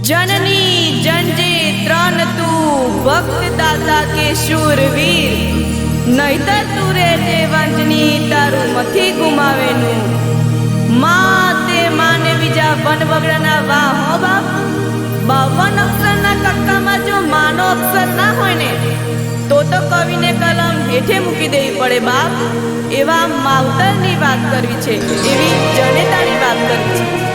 જનની જનજે ત્રણ તું ભક્ત દાતા કે શૂરવીર નહીતર તું રે તે વંજની તારું મથી ગુમાવેનું મા તે માને બીજા વન વગડાના વાહ બાપ બાવન અક્ષરના કક્કામાં જો માનો અક્ષર ના હોય ને તો તો કવિને કલમ હેઠે મૂકી દેવી પડે બાપ એવા માવતરની વાત કરવી છે એવી જનેતાની વાત કરવી છે